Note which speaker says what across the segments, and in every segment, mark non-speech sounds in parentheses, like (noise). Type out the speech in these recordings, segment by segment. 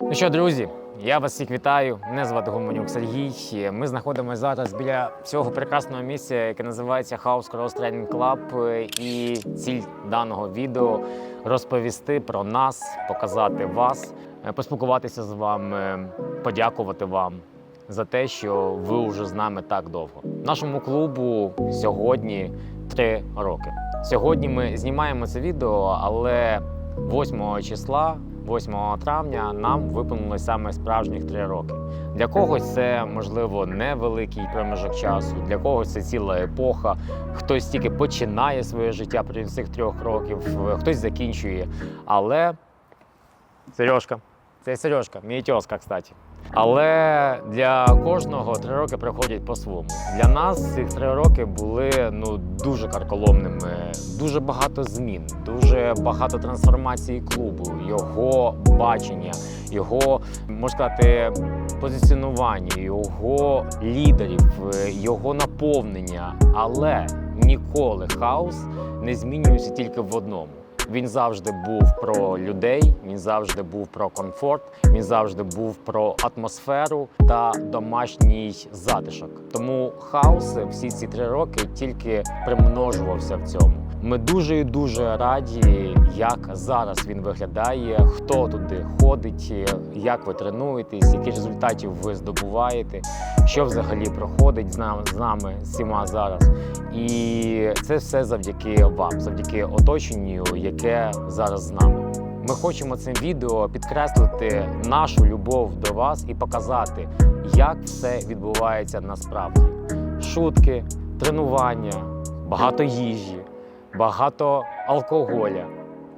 Speaker 1: Ну що, друзі, я вас всіх вітаю. Мене звати Гомонюк Сергій. Ми знаходимося зараз біля цього прекрасного місця, яке називається House Cross Training Club. І ціль даного відео розповісти про нас, показати вас, поспілкуватися з вами, подякувати вам за те, що ви вже з нами так довго. Нашому клубу сьогодні три роки. Сьогодні ми знімаємо це відео, але 8 числа, 8 травня, нам виповнилось саме справжніх три роки. Для когось це можливо невеликий проміжок часу, для когось це ціла епоха. Хтось тільки починає своє життя при цих трьох років, хтось закінчує. Але Сережка, це Сережка, мій тьоска, кстати. Але для кожного три роки проходять по-своєму. Для нас ці три роки були ну дуже карколомними, дуже багато змін, дуже багато трансформації клубу, його бачення, його можна сказати, позиціонування, його лідерів, його наповнення. Але ніколи хаос не змінюється тільки в одному. Він завжди був про людей, він завжди був про комфорт, він завжди був про атмосферу та домашній затишок. Тому хаос всі ці три роки тільки примножувався в цьому. Ми дуже і дуже раді, як зараз він виглядає, хто туди ходить, як ви тренуєтесь, які результатів ви здобуваєте, що взагалі проходить з нами з нами всіма зараз. І це все завдяки вам, завдяки оточенню, яке зараз з нами. Ми хочемо цим відео підкреслити нашу любов до вас і показати, як все відбувається насправді. Шутки, тренування, багато їжі, багато алкоголя.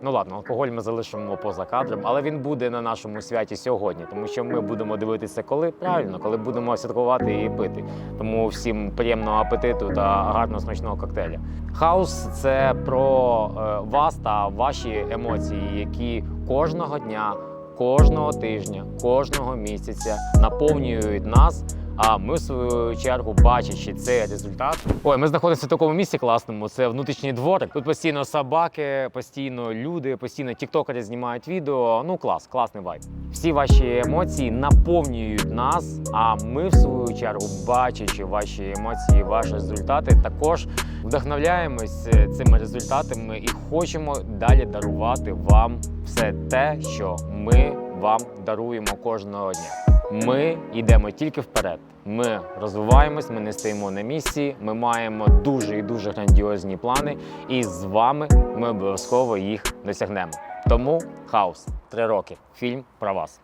Speaker 1: Ну ладно, алкоголь ми залишимо поза кадром, але він буде на нашому святі сьогодні, тому що ми будемо дивитися коли правильно, коли будемо святкувати і пити. Тому всім приємного апетиту та гарного смачного коктейля. Хаус це про е, вас та ваші емоції, які кожного дня, кожного тижня, кожного місяця наповнюють нас. А ми, в свою чергу, бачачи цей результат. Ой, ми знаходимося в такому місці класному. Це внутрішній дворик. Тут постійно собаки, постійно люди, постійно тіктокери знімають відео. Ну клас, класний вайб. Всі ваші емоції наповнюють нас. А ми, в свою чергу, бачачи ваші емоції, ваші результати, також вдохновляємось е, цими результатами і хочемо далі дарувати вам все те, що ми вам даруємо кожного дня. Ми йдемо тільки вперед. Ми розвиваємось, ми не стоїмо на місці. Ми маємо дуже і дуже грандіозні плани, і з вами ми обов'язково їх досягнемо. Тому хаос три роки. Фільм про вас.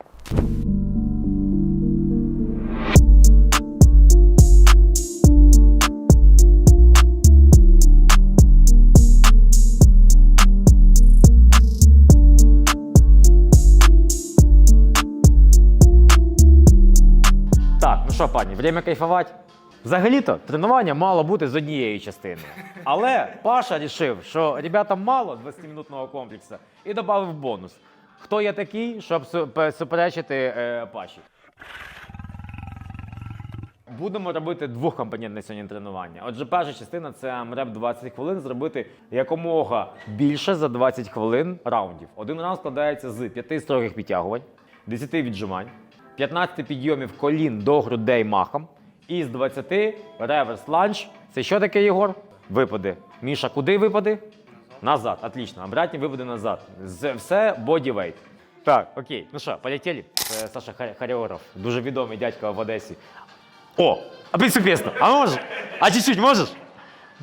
Speaker 1: Що, пані, время кайфувати. Взагалі-то тренування мало бути з однієї частини. Але Паша рішив, що ребятам мало 20-минутного комплексу і додав бонус. Хто я такий, щоб суперечити е, Паші? Будемо робити двохкомпонентне сьогодні тренування. Отже, перша частина це мреп 20 хвилин, зробити якомога більше за 20 хвилин раундів. Один раунд складається з 5 строгих підтягувань, 10 віджимань, 15 підйомів колін до грудей махом і з 20 реверс ланч. Це що таке, Єгор? Випади. Міша, куди випади? Назад. Отлично. Обратні випади назад. Все бодівейт. Так, окей. Ну що, полетіли? Це Саша Хар- Харіоров, дуже відомий дядько в Одесі. О, а принципесно. А можеш? А чуть-чуть можеш?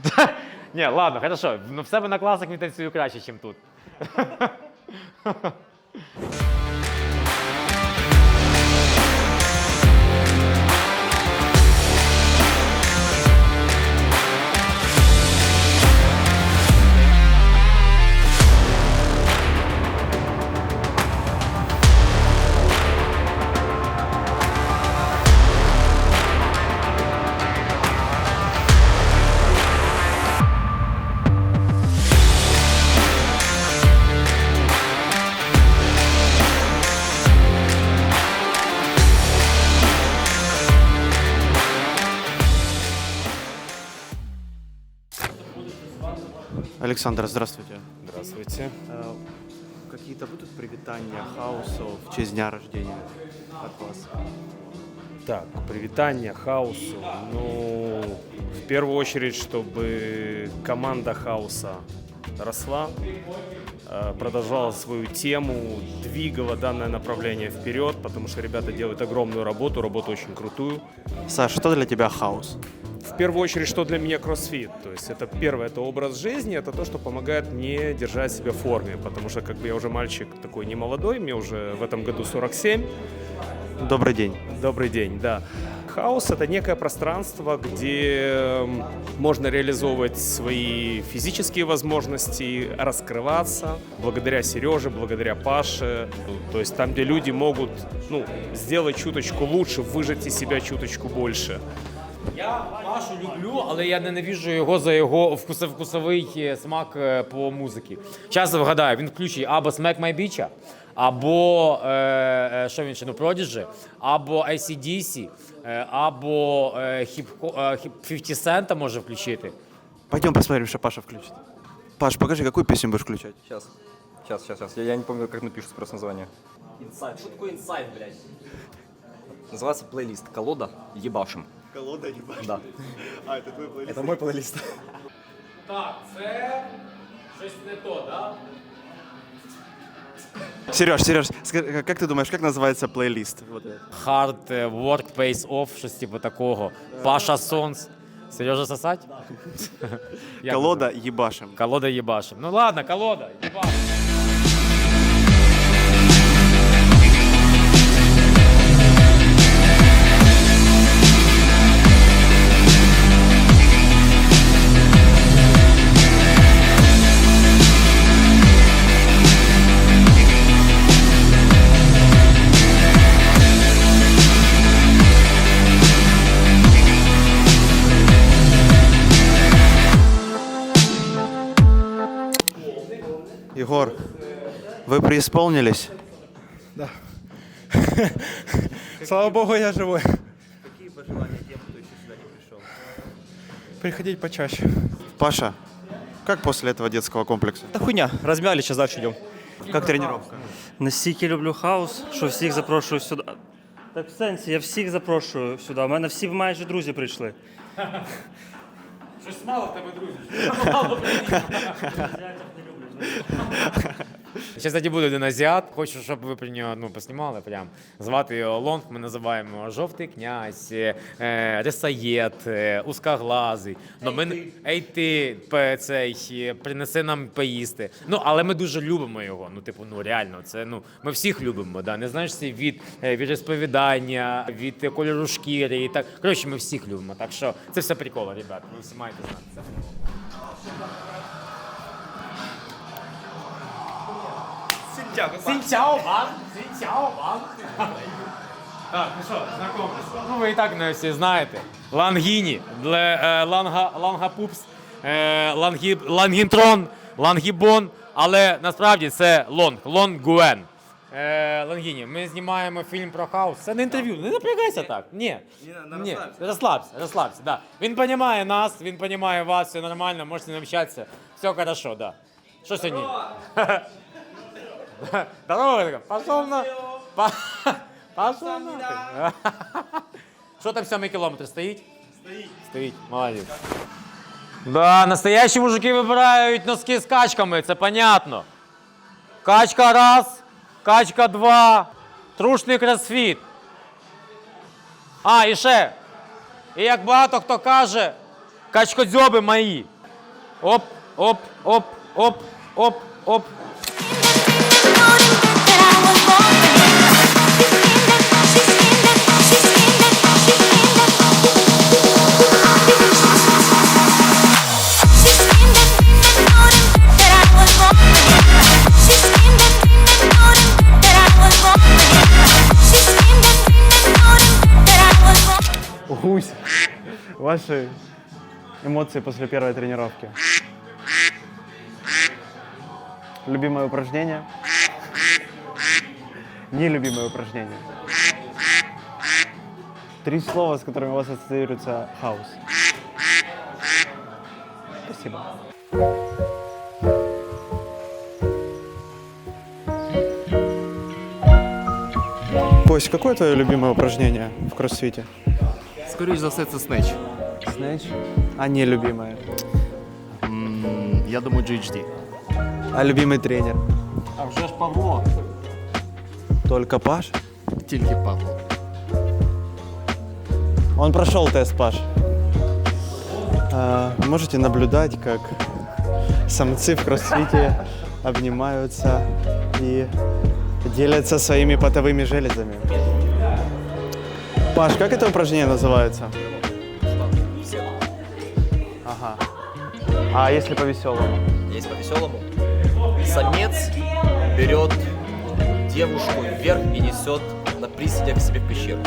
Speaker 1: (laughs) Ні, ладно, хорошо. Ну в себе на класах він танцює краще, ніж тут. (laughs)
Speaker 2: Александр, здравствуйте.
Speaker 3: Здравствуйте.
Speaker 2: Э, Какие-то будут привитания хаосу в честь дня рождения? от вас?
Speaker 3: Так, привитание хаосу. Ну, в первую очередь, чтобы команда хаоса росла, э, продолжала свою тему, двигала данное направление вперед, потому что ребята делают огромную работу, работу очень крутую.
Speaker 2: Саш, что для тебя хаос?
Speaker 3: В первую очередь, что для меня кроссфит? То есть это первое, это образ жизни, это то, что помогает мне держать себя в форме, потому что как бы я уже мальчик такой не молодой, мне уже в этом году 47,
Speaker 2: Добрый день.
Speaker 3: Добрый день, да. Хаос — это некое пространство, где м, можно реализовывать свои физические возможности, раскрываться благодаря Сереже, благодаря Паше. То есть там, где люди могут ну, сделать чуточку лучше, выжать из себя чуточку больше.
Speaker 1: Я Пашу люблю, але я ненавіжу його за його вкус- вкусовий е, смак е, по музиці. Зараз вгадаю, він включить або Smack My Bitch, або е, е, що він ще ну Prodigy, або ACDC, е, або е, хіп, е, хіп 50 Cent може включити.
Speaker 2: Пойдем посмотрим, что Паша включит. Паш, покажи, какую песню будешь включать?
Speaker 4: Сейчас. Сейчас, сейчас, сейчас. Я, я не помню, как напишется просто название.
Speaker 1: Інсайд. Що таке інсайд, блядь?
Speaker 4: Называется плейлист «Колода ебашим».
Speaker 2: Колода не
Speaker 4: Да. (laughs)
Speaker 2: А, это твой плейлист?
Speaker 4: Это мой плейлист.
Speaker 1: Так, це щось не то, да?
Speaker 2: Сереж, Сереж, ска- как ты думаешь, как называется плейлист? Вот этот.
Speaker 1: Hard е, work pays off, щось типу такого. Паша Сонс. Сережа сосать? (laughs) Як
Speaker 2: Колода ебашим.
Speaker 1: Колода ебашим. Ну ладно, колода, ебашим.
Speaker 2: Егор, вы преисполнились? (laughs)
Speaker 5: Слава богу, я живой. Какие пожелания тем, кто еще сюда не пришел? Приходить почаще.
Speaker 2: Паша, как после этого детского комплекса?
Speaker 4: Да хуйня. Размяли, сейчас дальше идем.
Speaker 2: Как тренировка?
Speaker 6: Настільки люблю хаос, що всіх запрошую сюди. Так в сенсі, я всіх запрошую сюди. У мене всі майже друзі прийшли.
Speaker 1: Щось (laughs) мало в тебе друзів. (laughs) Ще кстати, буде один азіат. Хочу, щоб ви про нього ну, поснімали. Прям. Звати його Лонг, ми називаємо жовтий князь, е, рисаєт, е, узкоглазий. Ну, ми, ей ти, цей, принеси нам поїсти. Ну, але ми дуже любимо його. Ну, типу, ну реально, це ну, ми всіх любимо. Да? Не знаєш це від, е, від розповідання, від кольору шкіри і так. Коротше, ми всіх любимо. Так що це все прикол, ребят. Ви всі маєте знати. Це прикол. Сінчао, пан! Сінчао, пан! Так, ну що, знакомтесь. Ну ви і так не всі знаєте. Лангіні, е, ланга, лангапупс, е, лангі, лангінтрон, лангібон, але насправді це лонг, лонгуен. Е, Лангіні, ми знімаємо фільм про хаос. Це не інтерв'ю, не напрягайся так. Ні. Ні, розслабся, розслабся, да. Він розуміє нас, він розуміє вас, все нормально, можете не общатися. Все хорошо, да. Що сьогодні? (laughs) (laughs) Здорово, така, пошел на... (laughs) Пошел на... Що (laughs) там сьомий кілометр, стоїть? Стоїть. Стоїть, молодець. Да, настоящі мужики вибирають носки з качками, це понятно. Качка раз, качка два, трушний кросфіт. А, і ще. І як багато хто каже, качкодзьоби мої. Оп, оп, оп, оп, оп, оп.
Speaker 5: Гусь. Ваши эмоции после первой тренировки. Любимое упражнение? Нелюбимое упражнение? Три слова, с которыми у вас ассоциируется хаос. Спасибо.
Speaker 2: Бось, какое твое любимое упражнение в кроссфите?
Speaker 7: Скоріш за все, це снеч.
Speaker 2: Снэч? А не любимое.
Speaker 7: Я думаю, GHD.
Speaker 2: А любимый тренер?
Speaker 1: А вже ж Павло.
Speaker 2: Только Паш?
Speaker 7: Тільки Павло.
Speaker 2: Он прошел тест, Паш. А, можете наблюдать, как самцы в кроссфите обнимаются и делятся своими потовыми железами. Паш, как это упражнение называется? Ага. А если по-веселому?
Speaker 4: Есть по-веселому. Самец берет девушку вверх и несет на приседях к себе в пещеру.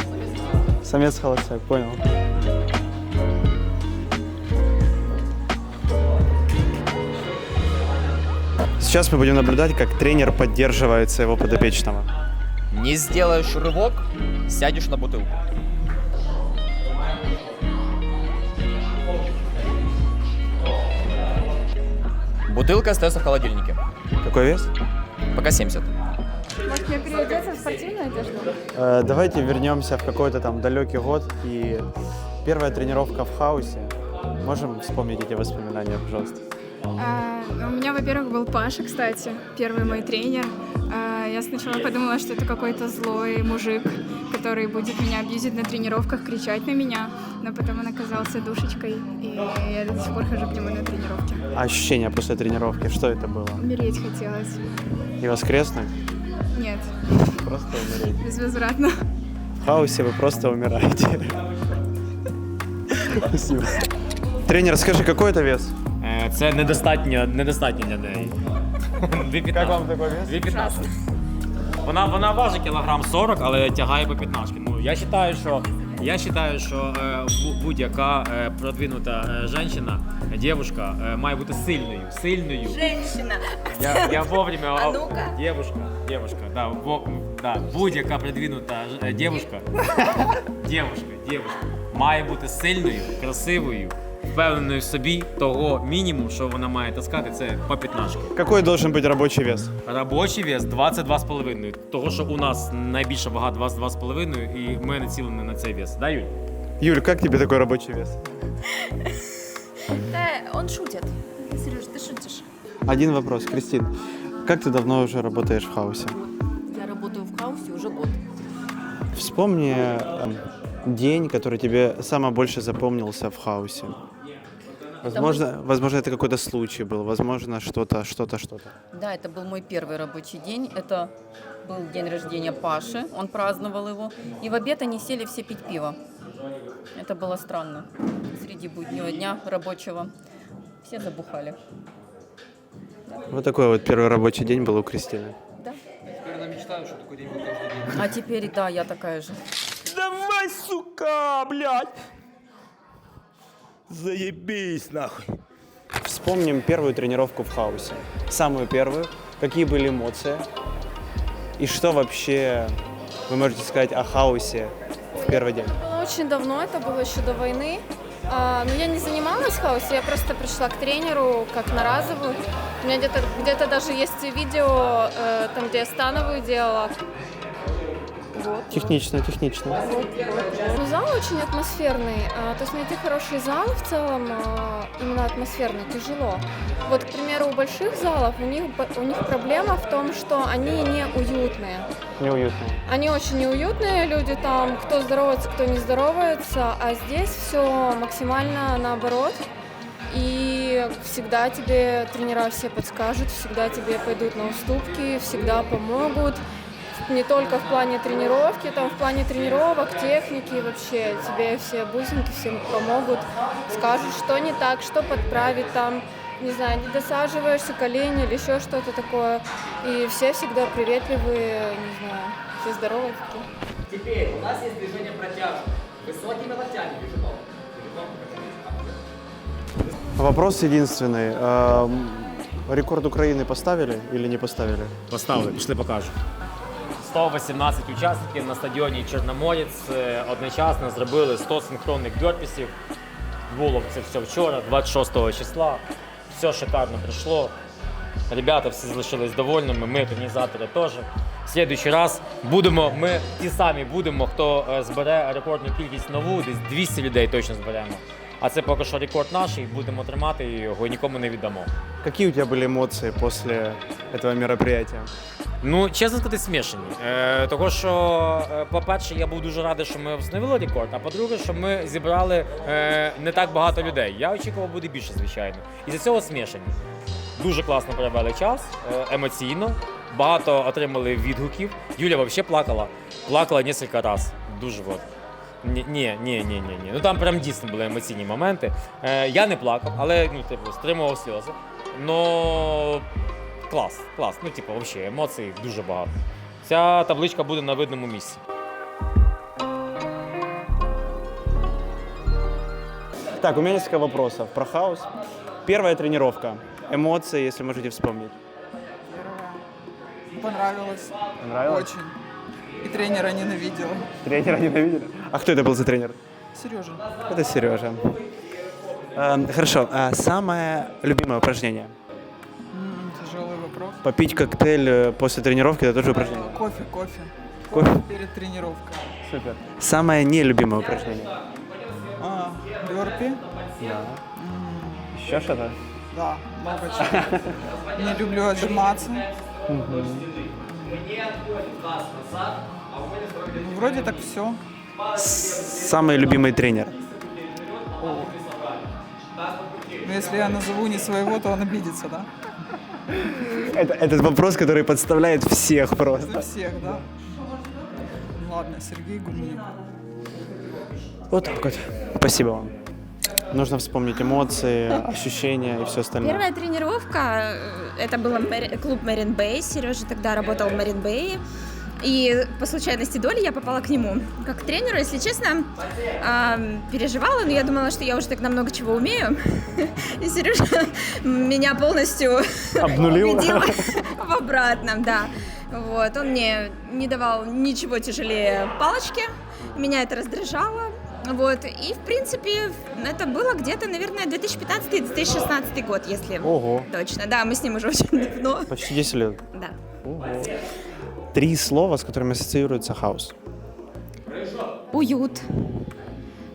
Speaker 2: Самец холостяк, понял. Сейчас мы будем наблюдать, как тренер поддерживает своего подопечного.
Speaker 4: Не сделаешь рывок, сядешь на бутылку. Бутылка остается в холодильнике.
Speaker 2: Какой вес?
Speaker 4: Пока 70.
Speaker 8: Мне переодеться в спортивную одежду?
Speaker 2: Э, давайте вернемся в какой-то там далекий год и первая тренировка в хаосе. Можем вспомнить эти воспоминания, пожалуйста?
Speaker 8: А, у меня, во-первых, был Паша, кстати, первый мой тренер. А, я сначала подумала, что это какой-то злой мужик, который будет меня абьюзить на тренировках, кричать на меня, но потом он оказался душечкой, и я до сих пор хожу к нему на тренировки.
Speaker 2: А ощущения после тренировки, что это было?
Speaker 8: Умереть хотелось.
Speaker 2: И воскреснуть?
Speaker 8: Нет,
Speaker 2: Просто умереть.
Speaker 8: безвозвратно.
Speaker 2: В хаосе вы просто умираете. Спасибо. Тренер, скажи, какой это вес?
Speaker 1: Е, Це недостатньо, недостатньо для неї.
Speaker 2: Як вам такий вес?
Speaker 1: 2,15. Вона, вона важить кілограм 40, але тягає по 15. Ну, я вважаю, що, я вважаю, що е, будь-яка е, продвинута е, жінка, дівчинка має бути сильною. Сильною.
Speaker 9: Женщина.
Speaker 1: Я, я вовремя...
Speaker 9: А ну-ка.
Speaker 1: Девушка, девушка, да, во, да, будь-яка продвинута дівчина (laughs) девушка, девушка, має бути сильною, красивою, впевненою в собі того мінімум, що вона має таскати, це по 15.
Speaker 2: Какой должен быть рабочий вес?
Speaker 1: Робочий вес 22,5. Того, що у нас найбільша вага 22,5, і ми націлені на цей вес. Да, Юль?
Speaker 2: Юль, как тебе такой рабочий вес?
Speaker 9: Да, он шутит. Сереж, ты шутишь.
Speaker 2: Один вопрос, Кристин. Как ты давно уже работаешь в хаосе?
Speaker 9: Я работаю в хаосе уже год.
Speaker 2: Вспомни э, день, который тебе самое больше запомнился в хаосе. Возможно, возможно, это какой-то случай был, возможно, что-то, что-то, что-то.
Speaker 9: Да, это был мой первый рабочий день. Это был день рождения Паши, он праздновал его. И в обед они сели все пить пиво. Это было странно. Среди буднего дня рабочего все забухали.
Speaker 2: Вот такой вот первый рабочий день был у Кристины.
Speaker 9: Да. А теперь, да, я такая же.
Speaker 5: Давай, сука, блядь! Заебись, нахуй.
Speaker 2: Вспомним первую тренировку в хаосе. Самую первую. Какие были эмоции? И что вообще вы можете сказать о хаосе в первый день?
Speaker 8: Было очень давно, это было еще до войны. А, но я не занималась в хаосе, я просто пришла к тренеру как на разовую. У меня где-то где даже есть видео, э, там, где я становую делала.
Speaker 2: Технично, технично.
Speaker 8: Ну, зал очень атмосферный. а, То есть найти хороший зал в целом а, именно атмосферный тяжело. Вот, к примеру, у больших залов у них, у них проблема в том, что они не уютные.
Speaker 2: Неуютно.
Speaker 8: Они очень неуютные люди там, кто здоровается, кто не здоровается, а здесь все максимально наоборот. И всегда тебе тренера все подскажут, всегда тебе пойдут на уступки, всегда помогут. Не только в плане тренировки, там в плане тренировок, техники вообще. Тебе все бусинки всем помогут, скажут, что не так, что подправить там. Не знаю, не досаживаешься, колени или еще что-то такое. И все всегда приветливые, не знаю, все здоровые такие.
Speaker 10: Теперь у нас есть движение протяжек. Высокими локтями бежим.
Speaker 2: Вопрос единственный. Эм, Рекорд Украины поставили или не поставили?
Speaker 1: Поставили, пішли покажу. 118 учасників на стадіоні Чорноморець е, одночасно зробили 100 синхронних бьорпісів. Було це все вчора, 26 числа. Все шикарно пройшло. Ребята всі залишились довольними, ми організатори теж. в слідуючий раз будемо, ми ті самі будемо, хто е, збере рекордну кількість нову, десь 200 людей точно зберемо. А це поки що рекорд наш, і будемо тримати і його і нікому не віддамо.
Speaker 2: Какие у тебя были эмоции после этого мероприятия?
Speaker 1: Ну, чесно сказати, смішані. Е, того, що, е, по-перше, я був дуже радий, що ми встановили рекорд, а по-друге, що ми зібрали е, не так багато людей. Я очікував буде більше, звичайно. І за цього смішані. Дуже класно провели час, е, емоційно. Багато отримали відгуків. Юля взагалі плакала. Плакала кілька разів. Дуже от. Ні, ні, ні, ні, ні, ні. Ну там прям дійсно були емоційні моменти. Е, я не плакав, але ну, типу, стримував сльози. Но клас, клас. Ну, типу, взагалі, емоцій дуже багато. Ця табличка буде на видному місці.
Speaker 2: Так, у меня несколько вопросов про хаос. Первая тренировка. Эмоции, если можете вспомнить.
Speaker 11: Понравилось.
Speaker 2: Понравилось?
Speaker 11: Очень. И тренера ненавидела.
Speaker 2: Тренера ненавидели? А кто это был за тренер?
Speaker 11: Сережа.
Speaker 2: Это Сережа. Эм, хорошо. А самое любимое упражнение?
Speaker 11: Вопрос.
Speaker 2: Попить коктейль э, после тренировки это тоже упражнение.
Speaker 11: Кофе, кофе.
Speaker 2: Кофе?
Speaker 11: Перед тренировкой.
Speaker 2: Супер. Самое нелюбимое упражнение?
Speaker 11: А, бёрпи.
Speaker 2: Да. Еще что-то?
Speaker 11: Да, много чего. Не люблю отжиматься. Ну, Вроде так все.
Speaker 2: Самый любимый тренер?
Speaker 11: Но если я назову не своего, то он обидится, да?
Speaker 2: Это, этот вопрос, который подставляет всех
Speaker 11: Для
Speaker 2: просто.
Speaker 11: всех, да? Ладно, Сергей Гуменюк.
Speaker 2: Вот так вот. Спасибо вам. Нужно вспомнить эмоции, ощущения и все остальное.
Speaker 12: Первая тренировка, э, это был Мэри- клуб Марин Бэй. Сережа тогда работал в Марин Бэе. И по случайности доли я попала к нему. Как к тренеру, если честно, ам, переживала, но я думала, что я уже так намного чего умею. (laughs) И Сережа меня полностью
Speaker 2: Обнулил?
Speaker 12: убедил (laughs) в обратном, да. Вот, он мне не давал ничего тяжелее палочки, меня это раздражало. Вот, и в принципе это было где-то, наверное, 2015-2016 год, если
Speaker 2: Ого.
Speaker 12: точно. Да, мы с ним уже очень давно.
Speaker 2: Почти 10 лет.
Speaker 12: Да.
Speaker 2: Три слова, с которыми ассоциируется хаос.
Speaker 12: Уют,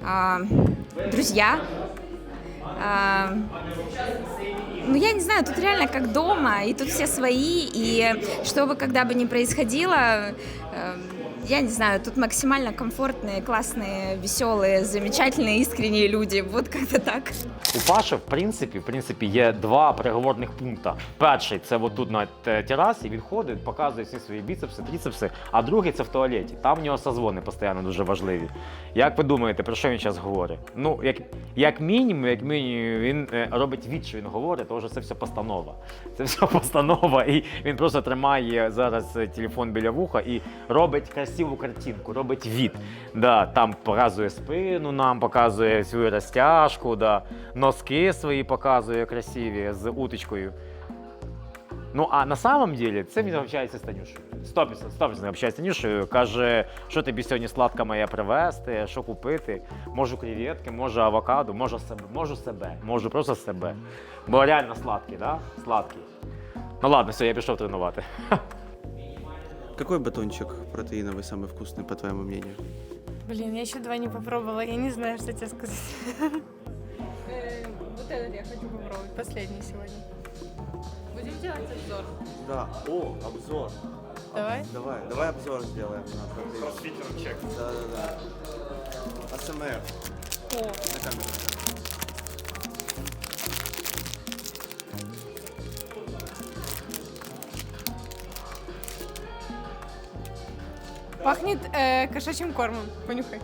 Speaker 12: а, друзья. а, ну, я не знаю, тут реально как дома, и тут все свои, и что бы когда бы ни происходило, э, я не знаю, тут максимально комфортные, классные, веселые, замечательные, искренние люди. Вот как-то так.
Speaker 1: У Паші, в принципі, в принципі, є два переговорних пункти. Перший це отут на те- терасі, він ходить, показує всі свої біцепси, тріцепси, а другий це в туалеті. Там в нього созвони постійно дуже важливі. Як ви думаєте, про що він зараз говорить? Ну, як, як мінімум, як мінімум, він е, робить від, що він говорить, тому що це все постанова. Це (laughs) все постанова, і він просто тримає зараз е, телефон біля вуха і робить красиву картинку, робить від. Да, там показує спину, нам показує свою розтяжку, да, носки свої показує красиві з уточкою. Ну а на самом деле це він общається з Танюшею. 100%, 100% общається з Танюшею. Каже, що тобі сьогодні сладка моя привезти, що купити. Можу креветки, можу авокадо, можу себе, можу себе, можу просто себе. Бо реально сладкий, да? Сладкий. Ну ладно, все, я пішов тренувати. (laughs)
Speaker 2: Какой батончик протеиновый самый вкусный, по твоему мнению?
Speaker 8: Блин, я еще два не попробовала, я не знаю, что тебе сказать. Вот этот я хочу попробовать, последний сегодня. Будем делать обзор.
Speaker 2: Да. О, обзор.
Speaker 8: Давай.
Speaker 2: Давай, давай обзор сделаем. Просвитером чек. Да, да, да. АСМР.
Speaker 8: О,
Speaker 2: На камеру.
Speaker 8: Пахнет э, кошачьим кормом. Понюхай.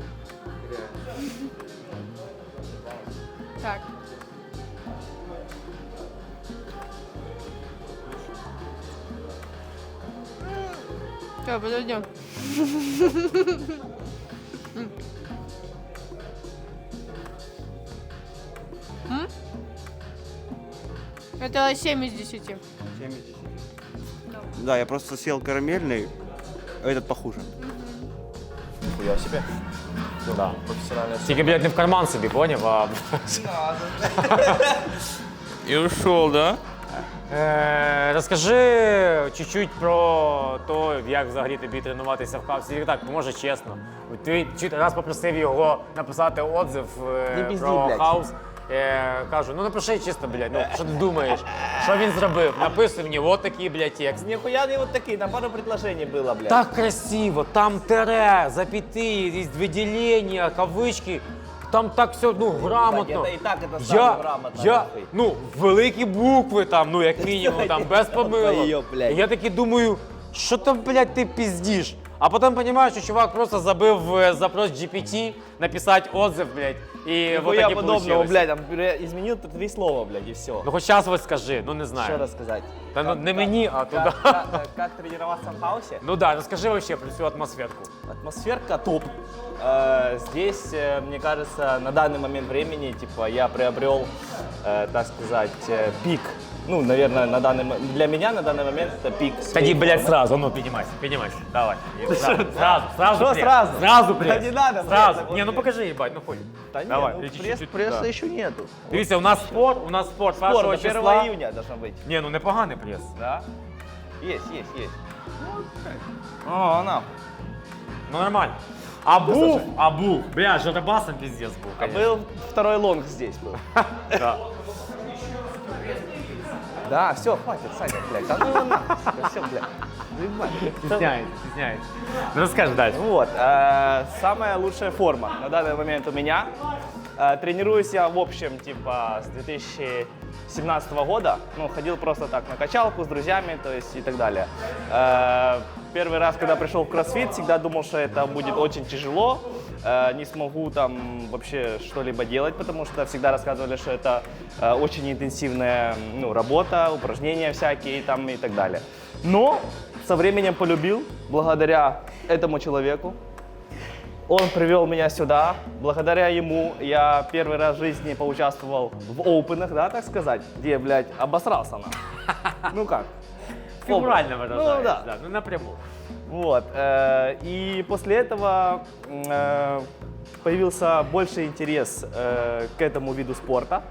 Speaker 8: Так. Все, подождем. Это 7 из 10.
Speaker 2: Да, я просто съел карамельный, этот похуже.
Speaker 7: Я себе.
Speaker 1: Да.
Speaker 7: Професіональне.
Speaker 1: Тільки, блядь, не в карман собі, поняв? А... (laughs)
Speaker 5: И ушел, да?
Speaker 1: Е, розкажи чуть-чуть про те, як взагалі тобі тренуватися в хаосі. Так, може чесно. Ти чуть раз попросив його написати отзив е,
Speaker 7: Не пізді,
Speaker 1: про
Speaker 7: блядь.
Speaker 1: хаос. Е, кажу, ну напиши чисто, блядь, ну що ти думаєш? Що він зробив? Написуй мені, от такий, блядь, текст.
Speaker 7: Нихуя не вот такие, там пару предложений было, блядь.
Speaker 1: Так красиво, там тире, запятые, есть выделения, кавички. Там так все ну, грамотно.
Speaker 7: это и так это
Speaker 1: я,
Speaker 7: сразу грамотно,
Speaker 1: я,
Speaker 7: нахуй.
Speaker 1: ну, великі букви там, ну, як мінімум, там, без помилок. (laughs)
Speaker 7: Долбойоб, блядь.
Speaker 1: І Я такий думаю, що там, блядь, ти піздіш? А потім розумію, що чувак просто забив е, запрос GPT, написати отзыв, блядь, і вот
Speaker 7: Нихуя
Speaker 1: таки
Speaker 7: подобного,
Speaker 1: получилось.
Speaker 7: блядь, там пере- изменил ты три слова, блядь, и все.
Speaker 1: Ну, хоч час ось скажи, ну, не знаю.
Speaker 7: Что рассказать?
Speaker 1: Та ну, не мені, а туди.
Speaker 7: Как, как- как тренироваться в хаосе?
Speaker 1: Ну да, розкажи вообще про цю атмосферку.
Speaker 7: Атмосферка топ. Э, Здесь, э, мне кажется, на данный момент времени, типа, я приобрел, э, так сказать, э, пик. Ну, наверное, на данный мо- для меня на данный момент это пик.
Speaker 1: Тоді,
Speaker 7: своей
Speaker 1: блядь,
Speaker 7: формы.
Speaker 1: сразу, ну піднімайся, піднімайся, давай. (laughs) І Сразу, сразу, сразу
Speaker 7: Що
Speaker 1: прес.
Speaker 7: сразу?
Speaker 1: Сразу прес.
Speaker 7: Та не надо,
Speaker 1: Сразу.
Speaker 7: блядь,
Speaker 1: Ні, ну
Speaker 7: вот
Speaker 1: покажи, їбать, ну хуй.
Speaker 7: Да нет,
Speaker 1: Давай,
Speaker 7: ну,
Speaker 1: я
Speaker 7: пресс,
Speaker 1: чуть-чуть,
Speaker 7: пресса
Speaker 1: да.
Speaker 7: еще нету.
Speaker 1: Дивіться, у нас спорт, у нас спорт
Speaker 7: Спор,
Speaker 1: першого
Speaker 7: до 1
Speaker 1: числа.
Speaker 7: июня должно быть.
Speaker 1: Ні, ну непоганий прес.
Speaker 7: Да? Есть, есть, есть. О, она.
Speaker 1: Ну нормально. А був, а був. Бля, жарабасом піздець був,
Speaker 7: А
Speaker 1: конечно.
Speaker 7: был второй лонг здесь был. (laughs)
Speaker 1: Да.
Speaker 7: Да, все, хватит, Саня, блядь. Да ну его нахуй. Все, блядь. Заебали.
Speaker 1: Стісняється, стісняється. Ну розкажи далі.
Speaker 7: Вот, э, самая лучшая форма на данный момент у меня. Э, тренируюсь я, в общем, типа с 2017 года. Ну, ходил просто так на качалку с друзьями, то есть и так далее. Э, первый раз, когда пришел в кроссфит, всегда думал, что это будет очень тяжело. Э, не смогу там вообще что-либо делать, потому что всегда рассказывали, что это э, очень интенсивная ну, работа, упражнения всякие там и так далее. Но со временем полюбил благодаря этому человеку. Он привел меня сюда. Благодаря ему я первый раз в жизни поучаствовал в опенах, да, так сказать, где, блядь, обосрался на. Ну как?
Speaker 1: Фігурально
Speaker 7: Образ.
Speaker 1: виражаєш,
Speaker 7: Ну да.
Speaker 1: да, ну напряму.
Speaker 7: Вот. э, И после этого э, появился больше интерес э, к этому виду спорта.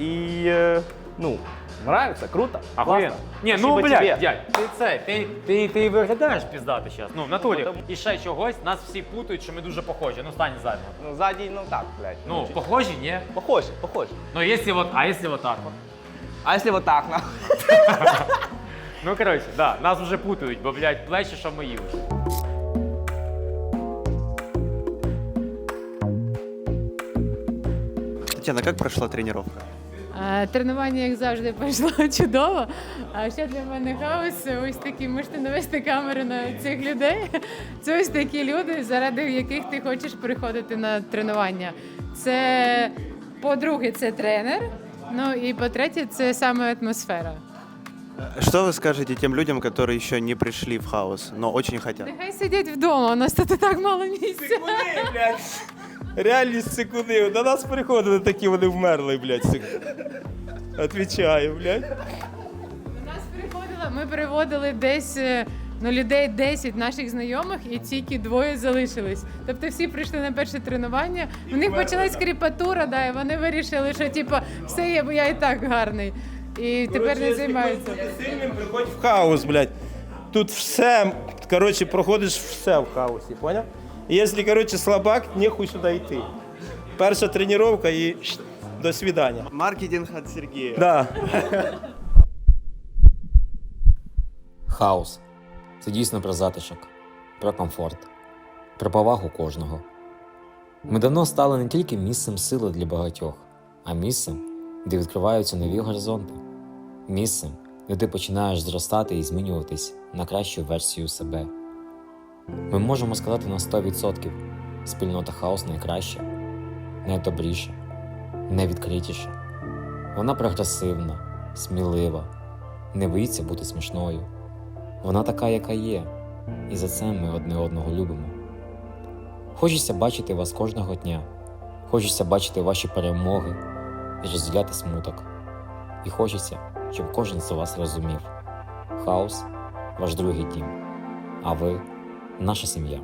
Speaker 7: И, э, ну, нравится, круто,
Speaker 1: Охуєнно.
Speaker 7: классно.
Speaker 1: Ні, ну
Speaker 7: Спасибо
Speaker 1: блядь,
Speaker 7: тебе.
Speaker 1: дядь, ти це, ти, ти, ти виглядаєш піздати зараз. Ну, в натурі.
Speaker 7: Потому-
Speaker 1: І ще чогось, нас всі путають, що ми дуже похожі. Ну, стань ззаду.
Speaker 7: Ну, сзади, ну так, блядь.
Speaker 1: Ну,
Speaker 7: чуть-
Speaker 1: похожі, ні?
Speaker 7: похоже, похоже.
Speaker 1: Ну, якщо вот, а якщо вот так от?
Speaker 7: А если вот так, нахуй? (laughs)
Speaker 1: Ну, коротше, да, нас вже путають, бо, блядь, плечі, що мої вже.
Speaker 2: Татьяна, как прошла тренировка?
Speaker 13: Е, Тренування, як завжди, пройшло (laughs) чудово. А ще для мене хаос. Ось такі можете навести камеру на цих людей. Це ось такі люди, заради яких ти хочеш приходити на тренування. Це по-друге, це тренер. Ну і по-третє, це саме атмосфера.
Speaker 2: Что вы скажете тем людям, которые еще не пришли в хаос, но очень хотят?
Speaker 13: Нехай сидять вдома, у нас тут і так мало місця.
Speaker 5: Реальність секунди. До нас приходили такі, вони вмерли, блядь. Отвічаю, блядь.
Speaker 13: До нас приходило, ми приводили десь е, ну, людей 10 наших знайомих, і тільки двоє залишились. Тобто всі прийшли на перше тренування. У них почалась кріпатура, да, і вони вирішили, що типу, все є, бо я і так гарний. І тепер не займаються.
Speaker 5: Сильним приходь в хаос, блядь. Тут все, коротше, проходиш все в хаосі, поняв? І якщо, коротше, слабак, нехуй сюди йти. Перша тренування і до свидання.
Speaker 2: Маркетинг от Сергея.
Speaker 5: Да.
Speaker 1: Хаос. Це дійсно про затишок, про комфорт, про повагу кожного. Ми давно стали не тільки місцем сили для багатьох, а місцем, де відкриваються нові горизонти, місцем, де ти починаєш зростати і змінюватись на кращу версію себе. Ми можемо сказати на 100% спільнота хаос найкраща, найдобріша, найвідкритіша. Вона прогресивна, смілива, не боїться бути смішною. Вона така, яка є, і за це ми одне одного любимо. Хочеться бачити вас кожного дня, хочеться бачити ваші перемоги і розділяти смуток. І хочеться, щоб кожен з вас розумів: хаос ваш другий дім, а ви наша сім'я.